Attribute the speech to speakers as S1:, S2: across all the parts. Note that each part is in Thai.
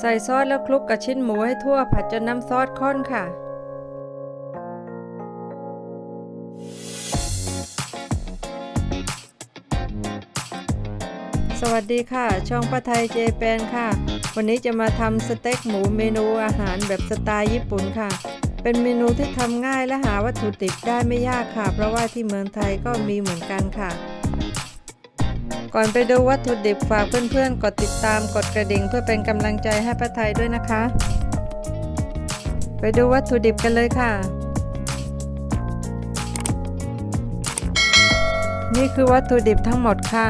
S1: ใส่ซอสแล้วคลุกกับชิ้นหมูให้ทั่วผัดจนน้ำซอสข้นค่ะ สวัสดีค่ะ ช่องป้าไทยเจแปนค่ะ วันนี้จะมาทำสเต็กหมูเมนูอาหารแบบสไตล์ญี่ปุ่นค่ะ เป็นเมนูที่ทำง่ายและหาวัตถุดิบได้ไม่ยากค่ะ เพราะว่าที่เมืองไทยก็มีเหมือนกันค่ะ ก่อนไปดูวัตถุดิบฝากเพื่อนๆ กดติดตามกดกระดิ่งเพื่อเป็นกำลังใจให้ป้าไทยด้วยนะคะ ไปดูวัตถุดิบกันเลยค่ะ นี่คือวัตถุดิบทั้งหมดค่ะ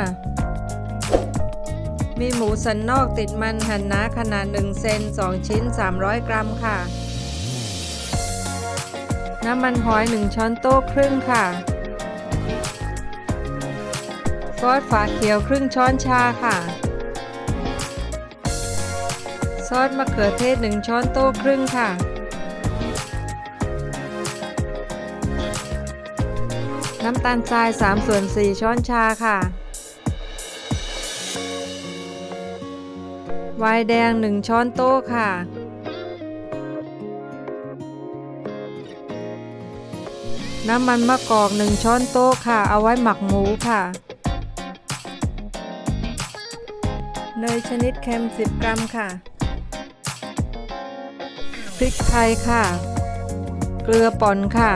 S1: มีหมูสันนอกติดมันหั่นหนาขนาด1เซน2 ชิ้น 300 กรัมค่ะ น้ำมันหอย 1 ช้อนโต๊ะครึ่งค่ะ ซอสฝาเขียวครึ่งช้อนชาค่ะ ซอสมะเขือเทศ 1 ช้อนโต๊ะครึ่งค่ะ น้ำตาลทราย 3 ส่วน 4 ช้อนชาค่ะ ไวน์แดง 1 ช้อนโต๊ะค่ะน้ำมันมะกอก1ช้อนโต๊ะค่ะ เอาไว้หมักหมูค่ะ นยชนิดเค็ม 10 กรัมค่ะ พริกไทยค่ะ เกลือป่นค่ะ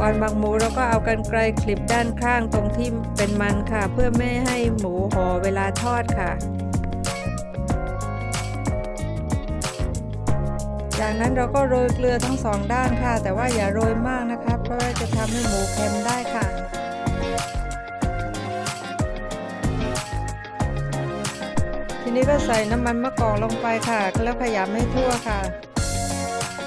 S1: ก่อนหมักหมูเราก็เอากันไกลคลิปด้านข้างตรงที่เป็นมันค่ะ เพื่อไม่ให้หมูห่อเวลาทอดค่ะ จากนั้นเราก็โรยเกลือทั้งสองด้านค่ะ แต่ว่าอย่าโรยมากนะคะ เพราะว่าจะทำให้หมูเค็มได้ค่ะ นี้ก็ใส่น้ำมันมะกอกลงไปค่ะ แล้วขยำให้ทั่วค่ะ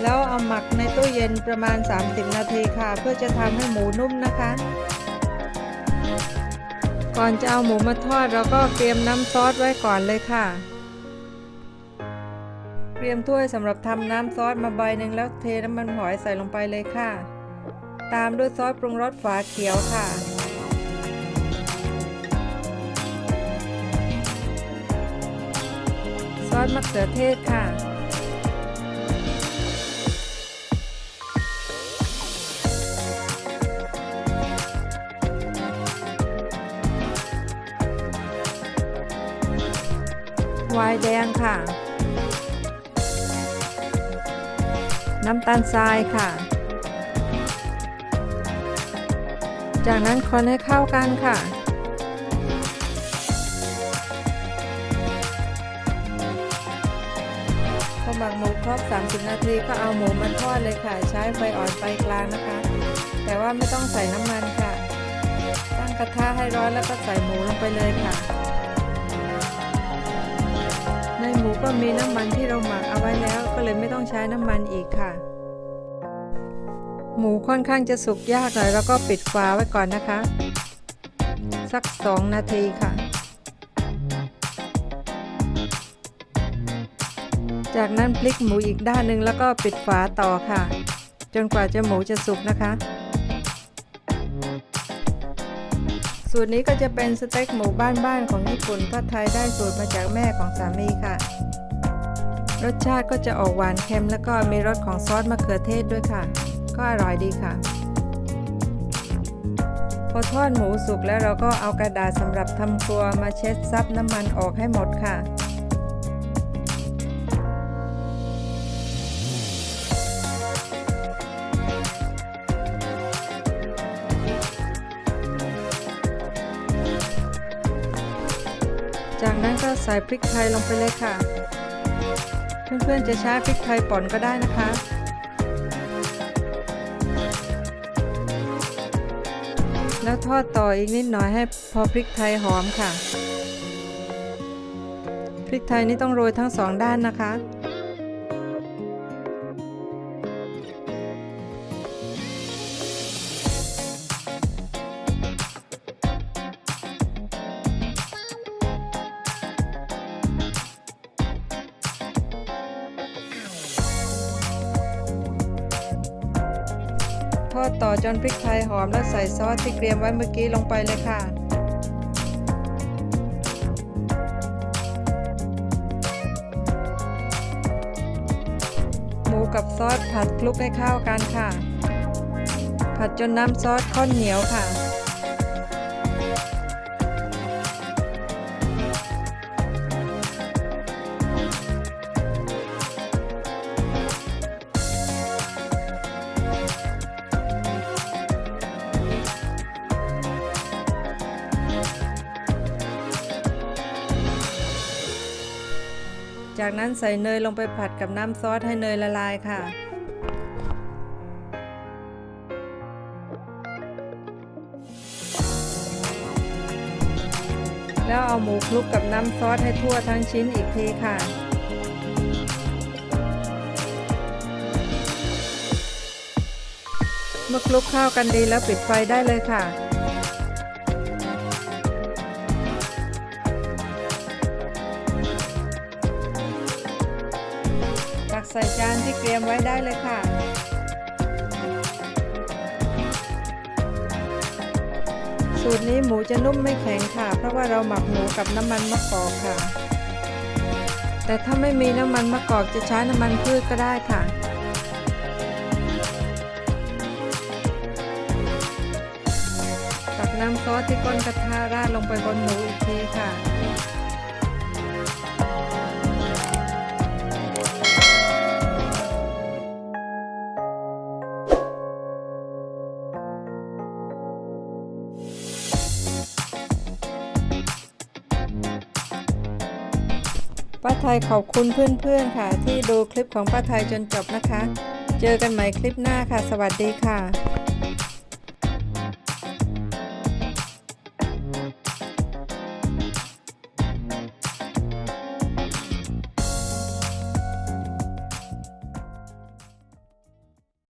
S1: แล้วเอาหมักในตู้เย็นประมาณ 30 นาทีค่ะ เพื่อจะทำให้หมูนุ่มนะคะ ก่อนจะเอาหมูมาทอดเราก็เตรียมน้ำซอสไว้ก่อนเลยค่ะ เตรียมถ้วยสำหรับทำน้ำซอสมาใบหนึ่งแล้วเทน้ำมันหอยใส่ลงไปเลยค่ะ ตามด้วยซอสปรุงรสฝาเขียวค่ะ อสมะเขือเทศค่ะ ไวน์แดงค่ะ น้ำตาลทรายค่ะ จากนั้นคนให้เข้ากันค่ะ หมักหมูครบ 30 นาทีก็เอาหมูมาทอดเลยค่ะ ใช้ไฟอ่อนไฟกลางนะคะ แต่ว่าไม่ต้องใส่น้ำมันค่ะ ตั้งกระทะให้ร้อนแล้วก็ใส่หมูลงไปเลยค่ะ ในหมูก็มีน้ำมันที่เราหมักเอาไว้แล้ว ก็เลยไม่ต้องใช้น้ำมันอีกค่ะ หมูค่อนข้างจะสุกยากหน่อยแล้วก็ปิดฝาไว้ก่อนนะคะ สัก 2 นาทีค่ะ จากนั้นพลิกหมูอีกด้านหนึ่งแล้วก็ปิดฝาต่อค่ะ จนกว่าจะหมูจะสุกนะคะ สูตรนี้ก็จะเป็นสเต็กหมูบ้านๆของญี่ปุ่นก็ไทยได้สูตรมาจากแม่ของสามีค่ะ รสชาติก็จะออกหวานเค็มแล้วก็มีรสของซอสมะเขือเทศด้วยค่ะ ก็อร่อยดีค่ะพอทอดหมูสุกแล้วเราก็เอากระดาษสำหรับทำครัวมาเช็ดซับน้ำมันออกให้หมดค่ะ จากนั้นก็ใส่พริกไทยลงไปเลยค่ะ เพื่อนๆจะใช้พริกไทยป่นก็ได้นะคะ แล้วทอดต่ออีกนิดหน่อยให้พอพริกไทยหอมค่ะ พริกไทยนี่ต้องโรยทั้งสองด้านนะคะ ทอดต่อจนพริกไทยหอมและใส่ซอสที่เตรียมไว้เมื่อกี้ลงไปเลยค่ะ หมูกับซอสผัดคลุกให้เข้ากันค่ะ ผัดจนน้ำซอสข้นเหนียวค่ะ จากนั้นใส่เนยลงไปผัดกับน้ำซอสให้เนยละลายค่ะ แล้วเอาหมูคลุกกับน้ำซอสให้ทั่วทั้งชิ้นอีกทีค่ะเมื่อคลุกเข้ากันดีแล้วปิดไฟได้เลยค่ะ ใส่จานที่เตรียมไว้ได้เลยค่ะ สูตรนี้หมูจะนุ่มไม่แข็งค่ะ เพราะว่าเราหมักหมูกับน้ำมันมะกอกค่ะ แต่ถ้าไม่มีน้ำมันมะกอกจะใช้น้ำมันพืชก็ได้ค่ะตักน้ำซอสที่ก้นกระทะราดลงไปบนหมูอีกทีค่ะ ป้าไทยขอบคุณเพื่อนๆค่ะ ที่ดูคลิปของป้าไทยจนจบนะคะ เจอกันใหม่คลิปหน้าค่ะ สวัสดีค่ะ